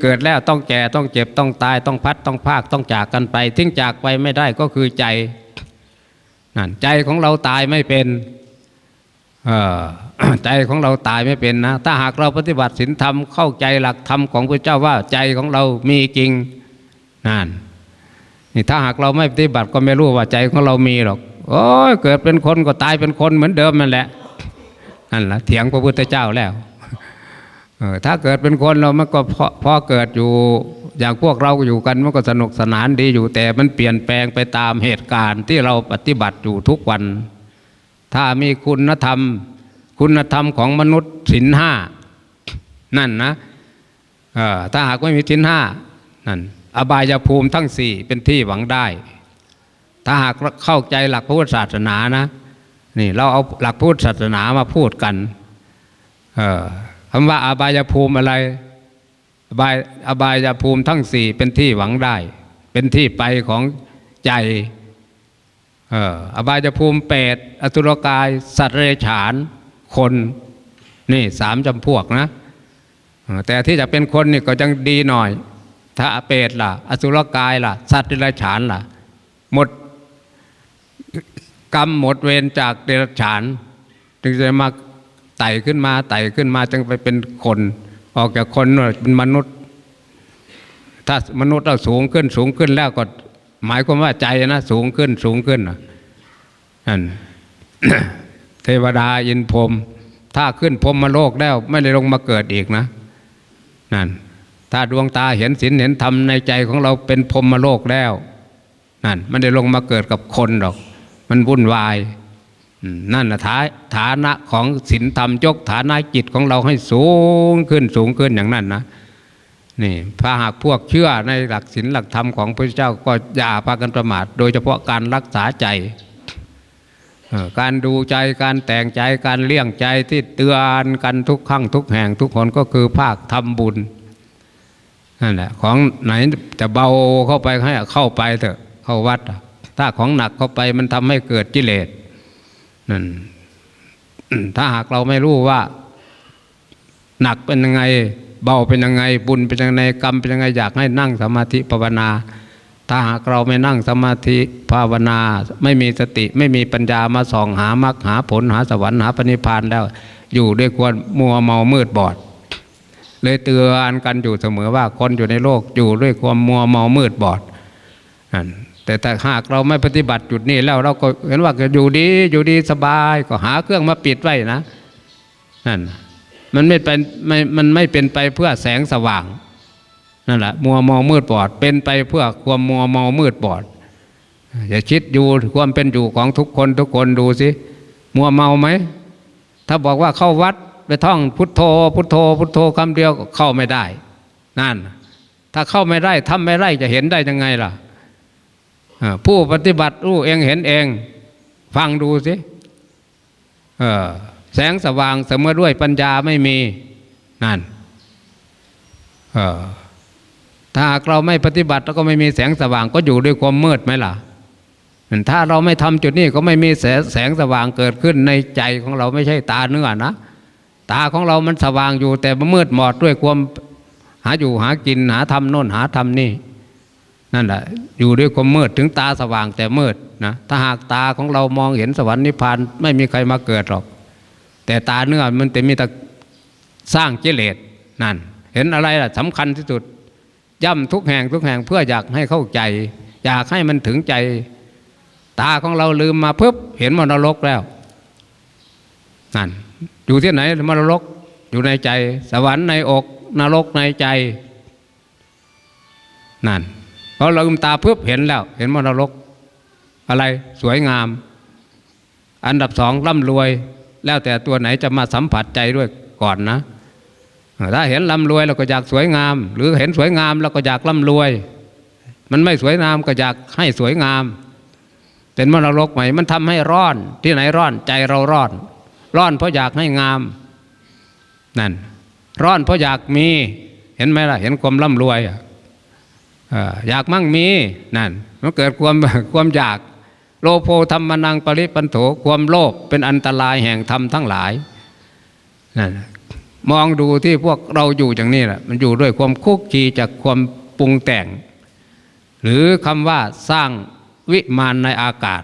เกิดแล้วต้องแก่ต้องเจ็บต้องตายต้องพัดต้องพากต้องจากกันไปทิ้งจากไปไม่ได้ก็คือใจนั่นใจของเราตายไม่เป็นเออใจของเราตายไม่เป็นนะ ถ้าหากเราปฏิบัติศีลธรรมเข้าใจหลักธรรมของพระเจ้าว่าใจของเรามีจริงนั่นนี่ถ้าหากเราไม่ปฏิบัติก็ไม่รู้ว่าใจของเรามีหรอกโอ้ยเกิดเป็นคนก็ตายเป็นคนเหมือนเดิมนั่นแหละนั่นแหละเถียงพระพุทธเจ้าแล้ว ถ้าเกิดเป็นคนเรามันก็พอพอเกิดอยู่อย่างพวกเราอยู่กันมันก็สนุกสนานดีอยู่ แต่มันเปลี่ยนแปลงไปตามเหตุการณ์ที่เราปฏิบัติอยู่ทุกวัน ถ้ามีคุณธรรม คุณธรรมของมนุษย์สินห้านั่นนะถ้าหากไม่มีสินห้านั่นอบายภูมิทั้งสี่เป็นที่หวังได้ ถ้าหากเข้าใจหลักพุทธศาสนานะนี่เราเอาหลักพุทธศาสนามาพูดกัน เออ คำว่าอบายภูมิอะไร อบายอบายภูมิทั้งสี่เป็นที่หวังได้ เป็นที่ไปของใจอออบายภูมิเปรตอสุรกาย สัตว์เรัจฉานคนนี่สามจำพวกนะ แต่ที่จะเป็นคนนี่ก็ยังดีหน่อย ถ้าเปรตล่ะ อสุรกายล่ะ สัตว์เดรัจฉานล่ะ หมดกรรมหมดเวรจากเดรัจฉานจึงจะมา ไต่ขึ้นมาไต่ขึ้นมาจึงไปเป็นคน ออกจากคนเป็นมนุษย์ ถ้ามนุษย์เราสูงขึ้นสูงขึ้นแล้วก็หมายความว่าใจนะสูงขึ้นสูงขึ้นนั่นเทวดาอินพรมถ้าขึ้นพรหมาโลกแล้ว ไม่ได้ลงมาเกิดอีกนะนั่นถ้าดวงตาเห็นศีลเห็นธรรมในใจของเราเป็นพรหมาโลกแล้วนั่นไม่ได้ลงมาเกิดกับคนหรอก มันวุ่นวาย นั่นแหละฐาฐานะของศีลธรรมยกฐานะจิตของเราให้สูงขึ้นสูงขึ้นอย่างนั้นนะนี่ถ้าหากพวกเชื่อในหลักศีลหลักธรรมของพระเจ้าก็อย่าพากันประมาท โดยเฉพาะการรักษาใจ การดูใจการแต่งใจการเลี่ยงใจที่เตือนกันทุกครั้งทุกแห่งทุกคนก็คือภาคทำบุญนั่นแหละของไหนจะเบาเข้าไปให้เข้าไปเถอะเข้าวัด ถ้าของหนักเข้าไปมันทำให้เกิดกิเลส นั่นถ้าหากเราไม่รู้ว่า หนักเป็นยังไง เบาเป็นยังไง บุญเป็นยังไงกรรมเป็นยังไงอยากให้นั่งสมาธิภาวนา ถ้าหากเราไม่นั่งสมาธิภาวนา ไม่มีสติ ไม่มีปัญญามาส่องหามรรคหาผลหาสวรรค์หาปณิพานแล้ว อยู่ด้วยความมัวเมามืดบอด เลยเตือนกันอยู่เสมอว่าคนอยู่ในโลกอยู่ด้วยความมัวเมามืดบอด แต่ถ้าหากเราไม่ปฏิบัติจุดนี้แล้วเราก็เห็นว่าอยู่ดีอยู่ดีสบายก็หาเครื่องมาปิดไว้นะนั่นมันไม่เป็นไม่มันไม่เป็นไปเพื่อแสงสว่างนั่นแหละมัวเมามืดบอด เป็นไปเพื่อความมัวเมามืดบอดอย่าคิดอยู่ความเป็นอยู่ของทุกคนทุกคนดูสิมัวเมาไหมถ้าบอกว่าเข้าวัดไปท่องพุทโธ พุทโธ พุทโธคำเดียวเข้าไม่ได้ นั่น ถ้าเข้าไม่ได้ทำไม่ได้จะเห็นได้ยังไงล่ะ ผู้ปฏิบัติรู้เองเห็นเอง ฟังดูสิแสงสว่างเสมอด้วยปัญญาไม่มีนั่นถ้าเราไม่ปฏิบัติแล้วก็ไม่มีแสงสว่างก็อยู่ด้วยความมืดไหมล่ะถ้าเราไม่ทำจุดนี้ก็ไม่มีแสแสงสว่างเกิดขึ้นในใจของเราไม่ใช่ตาเนื้อนะ ตาของเรามันสว่างอยู่แต่มันมืดหมดด้วยความหาอยู่หากินหาทำโน่นหาทำนี่ นั่นแหละอยู่ด้วยความมืดถึงตาสว่างแต่มืดนะถ้าหากตาของเรามองเห็นสวรรค์นิพพานไม่มีใครมาเกิดหรอก แต่ตาเนื้อมันแต่มีแต่สร้างกิเลสนั่น เห็นอะไรล่ะสำคัญที่สุด ย่ำทุกแห่งทุกแห่งเพื่ออยากให้เข้าใจ อยากให้มันถึงใจ ตาของเราลืมมาปุ๊บเห็นมรรกแล้วนั่นอยู่ที่ไหนมรรกอยู่ในใจ สวรรค์ในอกนรกในใจนั่น พอเราลืมตาปุ๊บเห็นแล้ว เห็นมรรกอะไรสวยงาม อันดับสองร่ำรวย แล้วแต่ตัวไหนจะมาสัมผัสใจด้วยก่อนนะ ถ้าเห็นร่ำรวยเราก็อยากสวยงาม หรือเห็นสวยงามเราก็อยากร่ำรวย มันไม่สวยงามก็อยากให้สวยงาม เป็นมรรกใหม่มันทำให้ร้อนที่ไหนร้อนใจเราร้อน ร้อนเพราะอยากให้งามนั่นร้อนเพราะอยากมีเห็นไหมล่ะ เห็นความร่ำรวยอะ อยากมั่งมีนั่นมันเกิดความความอยาก โลโภธรรมนังปริปันโถความโลภเป็นอันตรายแห่งธรรมทั้งหลายนั่นมองดูที่พวกเราอยู่อย่างนี้แหละมันอยู่ด้วยความคุกคีจากความปรุงแต่ง หรือคำว่าสร้างวิมานในอากาศ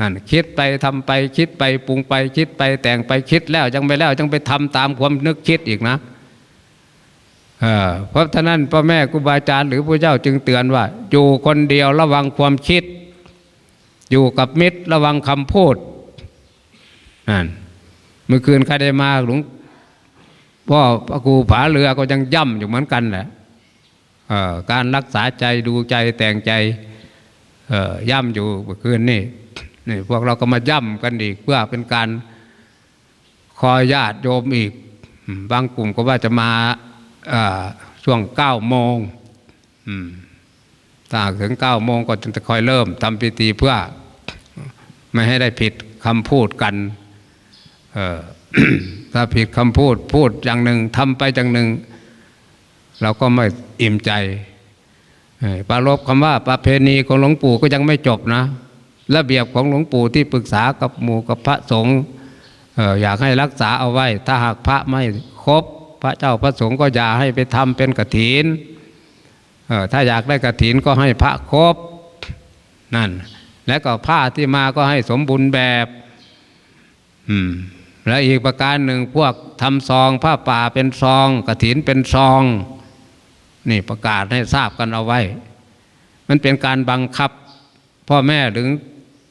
นั่นคิดไปทำไปคิดไปปรุงไปคิดไปแต่งไปคิดแล้วจังไปแล้วจังไปทำตามความนึกคิดอีกนะ เพราะฉะนั้นพ่อแม่ครูบาอาจารย์หรือพระเจ้าจึงเตือนว่า อยู่คนเดียวระวังความคิด อยู่กับมิตรระวังคำพูดนั่นเมื่อคืนใครได้มาหลวงพ่อพระครูผาเรือก็ยังย่ำอยู่เหมือนกันแหละการรักษาใจดูใจแต่งใจย่ำอยู่เมื่อคืนนี่นี่พวกเราก็มาย่ำกันอีกเพื่อเป็นการคอยญาติโยมอีก บางกลุ่มก็ว่าจะมา ช่วงเก้าโมงถ้าถึงเก้าโมงก็จะคอยเริ่มทำพิธีเพื่อไม่ให้ได้ผิดคำพูดกันเออถ้าผิดคำพูดพูดอย่างหนึ่งทำไปอย่างหนึ่ง เราก็ไม่อิ่มใจปรารบคำว่าประเพณีของหลวงปู่ก็ยังไม่จบนะ ระเบียบของหลวงปู่ที่ปรึกษากับหมู่กับพระสงฆ์อยากให้รักษาเอาไว้ ถ้าหากพระไม่ครบ พระเจ้าพระสงฆ์ก็อย่าให้ไปทำเป็นกฐินเออถ้าอยากได้กฐินก็ให้พระครบนั่น แล้วก็ผ้าที่มาก็ให้สมบูรณ์แบบ อืม แล้วอีกประการหนึ่งพวกทำซอง ผ้าป่าเป็นซองกฐินเป็นซอง นี่ประกาศให้ทราบกันเอาไว้ มันเป็นการบังคับ พ่อแม่หรือ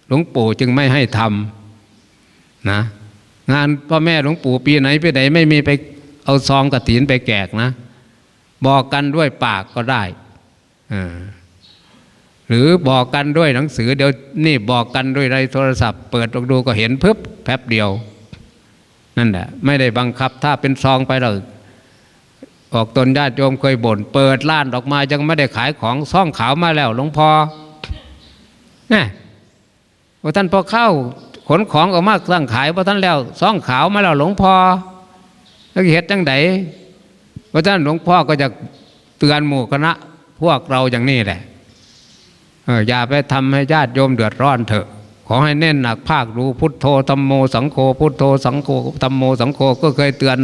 หลวงปู่จึงไม่ให้ทำนะงานพ่อแม่หลวงปู่ปีไหนปีไหนไม่มีไป เอาซองกฐินไปแจกนะ บอกกันด้วยปากก็ได้หรือบอกกันด้วยหนังสือเดี๋ยวนี่บอกกันด้วยในโทรศัพท์ เปิดออกดูก็เห็นพึบแป๊บเดียว นั่นแหละไม่ได้บังคับถ้าเป็นซองไปเราออกตนญาติโยมเคยบ่นเปิดร้านออกมายังไม่ได้ขายของซ่องขาวมาแล้วหลวงพ่อนี่ว่าท่านพอเข้าขนของออกมาสั่งขายว่าท่านแล้วซ่องขาวมาแล้วหลวงพ่อ แล้วเหตุจังไดว่าท่านหลวงพ่อก็จะเตือนหมู่คณะ พวกเราอย่างนี้แหละอย่าไปทำให้ญาติโยมเดือดร้อนเถอะ ขอให้เน้นหนักภาครู้พุทโธธรรมโมสังโฆพุทโธสังโฆธรรมโมสังโฆก็เคยเตือน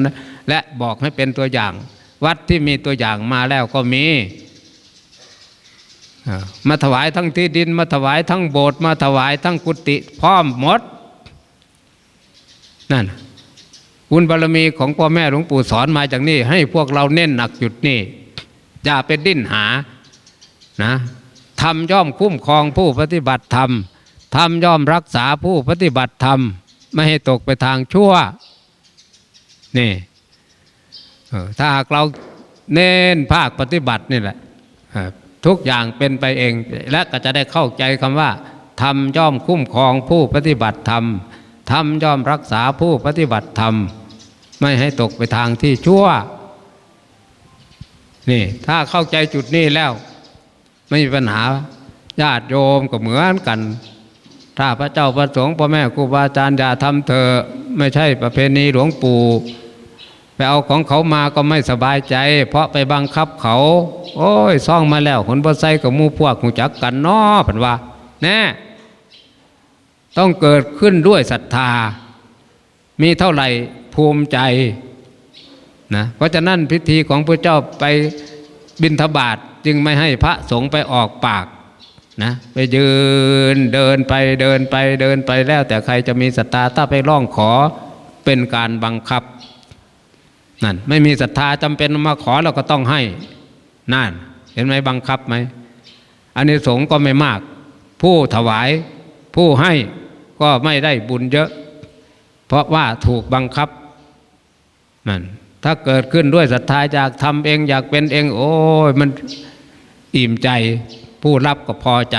และบอกให้เป็นตัวอย่าง วัดที่มีตัวอย่างมาแล้วก็มีมาถวายทั้งที่ดิน มาถวายทั้งโบสถ์มาถวายทั้งกุฏิพร้อมหมดนั่น บุญบารมีของพ่อแม่หลวงปู่สอนมาจากนี่ให้พวกเราเน้นหนักจุดนี้อย่าไปดิ้นหานะทำย่อมคุ้มครองผู้ปฏิบัติธรรมทำย่อมรักษาผู้ปฏิบัติธรรม ไม่ให้ตกไปทางชั่วนี่ถ้าหากเราเน้นภาคปฏิบัตินี่แหละทุกอย่างเป็นไปเอง และก็จะได้เข้าใจคำว่าทำย่อมคุ้มครองผู้ปฏิบัติธรรมทำย่อมรักษาผู้ปฏิบัติธรรม ไม่ให้ตกไปทางที่ชั่ว นี่ ถ้าเข้าใจจุดนี้แล้ว ไม่มีปัญหาญาติโยมก็เหมือนกัน ถ้าพระเจ้าประสงค์พ่อแม่ครูบาอาจารย์อย่าทำเถอไม่ใช่ประเพณีหลวงปู่ไปเอาของเขามาก็ไม่สบายใจ เพราะไปบังคับเขา โอ้ยซ่องมาแล้วคนบ่ใส่กับมูพวกหูจักกันน้อผันว่าแน่ต้องเกิดขึ้นด้วยศรัทธา มีเท่าไหร่ ภูมิใจนะเพราะฉะนั้นพิธีของพระเจ้าไปบิณฑบาตจึงไม่ให้พระสงฆ์ไปออกปากนะไปยืนเดินไปเดินไปเดินไปแล้ว แต่ใครจะมีศรัทธาถ้าไปร้องขอเป็นการบังคับนั่นไม่มีศรัทธาจำเป็นมาขอเราก็ต้องให้นั่นเห็นไหมบังคับไหมอันนี้สงส์ก็ไม่มาก ผู้ถวายผู้ให้ก็ไม่ได้บุญเยอะ เพราะว่าถูกบังคับ นั่นถ้าเกิดขึ้นด้วยศรัทธาอยากทำเองอยากเป็นเอง โอ้ยมันอิ่มใจ ผู้รับก็พอใจ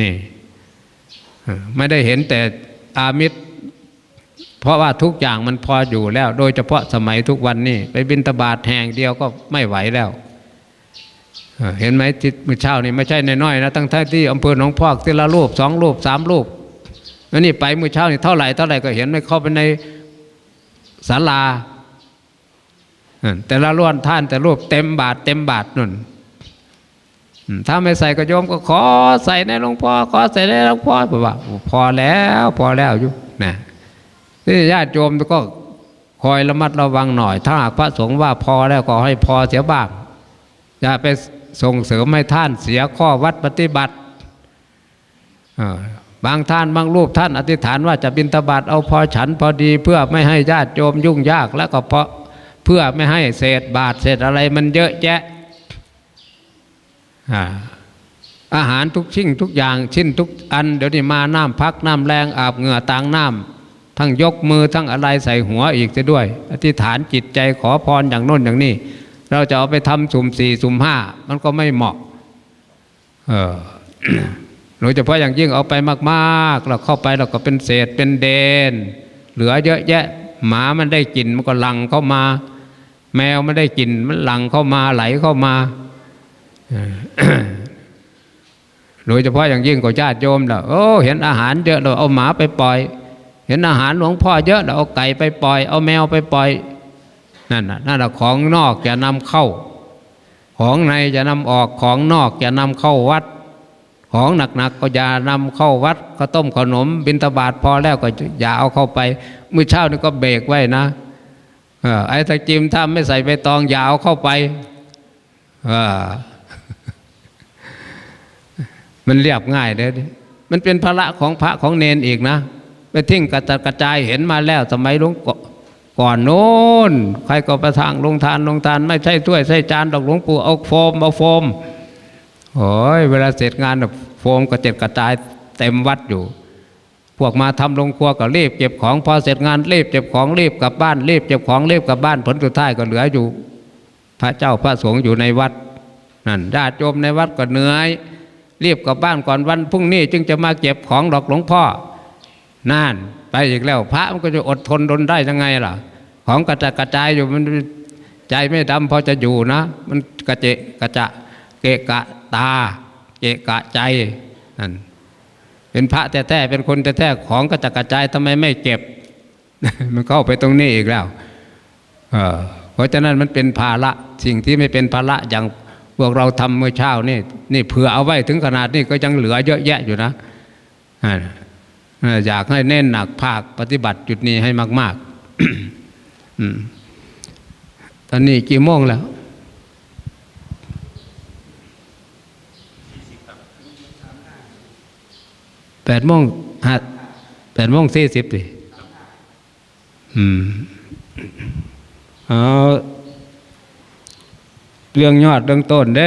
นี่ไม่ได้เห็นแต่อามิตร เพราะว่าทุกอย่างมันพออยู่แล้ว โดยเฉพาะสมัยทุกวันนี้ไปบินตบาทแห่งเดียวก็ไม่ไหวแล้ว เห็นไหมที่มือเช้านี่ไม่ใช่น้อยๆนะตั้งแต่ที่อำเภอหนองพอกทีละรูปสองรูปสามรูปแล้วนี่ไปมือเช้านี่เท่าไหร่เท่าไหร่ก็เห็นไม่เข้าไปใน ศาลา แต่ละล้วนท่านแต่รูปเต็มบาท เต็มบาทนุ่นถ้าไม่ใส่ก็โยมก็ขอใส่ในหลวงพ่อขอใส่ในหลวงพ่อบอกว่า พอแล้วพอแล้วอยู่นะที่ญาติโยมก็คอยระมัดระวังหน่อย ถ้าหากพระสงฆ์ว่าพอแล้วก็ให้พอเสียบ้าง อย่าไปส่งเสริมให้ท่านเสียข้อวัดปฏิบัติ บางท่านบางรูปท่านอธิษฐานว่าจะบินตบาตเอาพอฉันพอดีเพื่อไม่ให้ญาติโยมยุ่งยากแล้วก็เพราะเพื่อไม่ให้เศษบาทเศษอะไรมันเยอะแยะอาอาหารทุกชิ้นทุกอย่างชิ้นทุกอันเดี๋ยวนี้มาน้ำพักน้ำแรงอาบเหงื่อต่างน้ำทั้งยกมือทั้งอะไรใส่หัวอีกจะด้วย อธิษฐานจิตใจขอพรอย่างโน้นอย่างนี้ เราจะเอาไปทำสุ่มสี่สุ่มห้ามันก็ไม่เหมาะ เออ โดยเฉพาะอย่างยิ่งเอาไปมากๆ เราเข้าไปเราก็เป็นเศษเป็นเดน เหลือเยอะแยะ หมามันได้กลิ่นมันก็หลังเข้ามา แมวมันได้กลิ่นมันหลังเข้ามาไหลเข้ามา โดยเฉพาะอย่างยิ่งก็ญาติโยมเราโอ้เห็นอาหารเยอะเราเอาหมาไปปล่อย เห็นอาหารหลวงพ่อเยอะเราเอาไก่ไปปล่อย เอาแมวไปปล่อยนั่นน่ะนั่นน่ะของนอกจะนำเข้า ของในจะนำออกของนอกจะนำเข้าวัด ของหนักๆก็อย่านำเข้าวัดก็ต้มขนม บิณฑบาตพอแล้วก็อย่าเอาเข้าไปมื้อเช้านี่ก็เบรกไว้นะอไอ้ตะจิมถ้าไม่ใส่ใบตองอย่าเอาเข้าไปมันเรียบง่ายเลยมันเป็นภาระของพระของเนนอีกนะไปทิ้งกระจัดกระจายเห็นมาแล้วสมัยหลวงก่อนก่อนโน้นใครก็ประทางลงทานลงทาน ไม่ใช่ถ้วยใช่จานดอกหลวงปู่เอาโฟมเอาโฟม โอ้ยเวลาเสร็จงานโฟมกระเจ็ดกระจายเต็มวัดอยู่ พวกมาทำลงครัวก็รีบเก็บของพอเสร็จงานรีบเก็บของรีบกลับบ้านรีบเก็บของรีบกลับบ้านผลสุดท้ายก็เหลืออยู่ พระเจ้าพระสงฆ์อยู่ในวัดนั่นญาติโยมในวัดก็เหนื่อยรีบกลับบ้านก่อนวันพรุ่งนี้จึงจะมาเก็บของดอกหลวงพ่อนั่นไปอีกแล้ว พระมันก็จะอดทนทนได้ยังไงล่ะ ของกระจายกระจายอยู่มันใจไม่ดำพอจะอยู่นะ มันกระเจะกระจะ เกะกะตา เกะกะใจนั่นเป็นพระแท้ๆเป็นคนแท้ๆของกระจัดกระจายทำไมไม่เก็บ มันเข้าไปตรงนี้อีกแล้วเพราะฉะนั้นมันเป็นภาระสิ่งที่ไม่เป็นภาระอย่างพวกเราทำเมื่อเช้านี่นี่เผื่อเอาไว้ถึงขนาดนี้ก็ยังเหลือเยอะแยะอยู่นะอยากให้เน้นหนักภาคปฏิบัติจุดนี้ให้มาก ๆตอนนี้กี่โมงแล้ว แปดโมงห้าแปดโมงสี่สิบดิอืมเอาเรื่องยอดเรื่องต้นเด้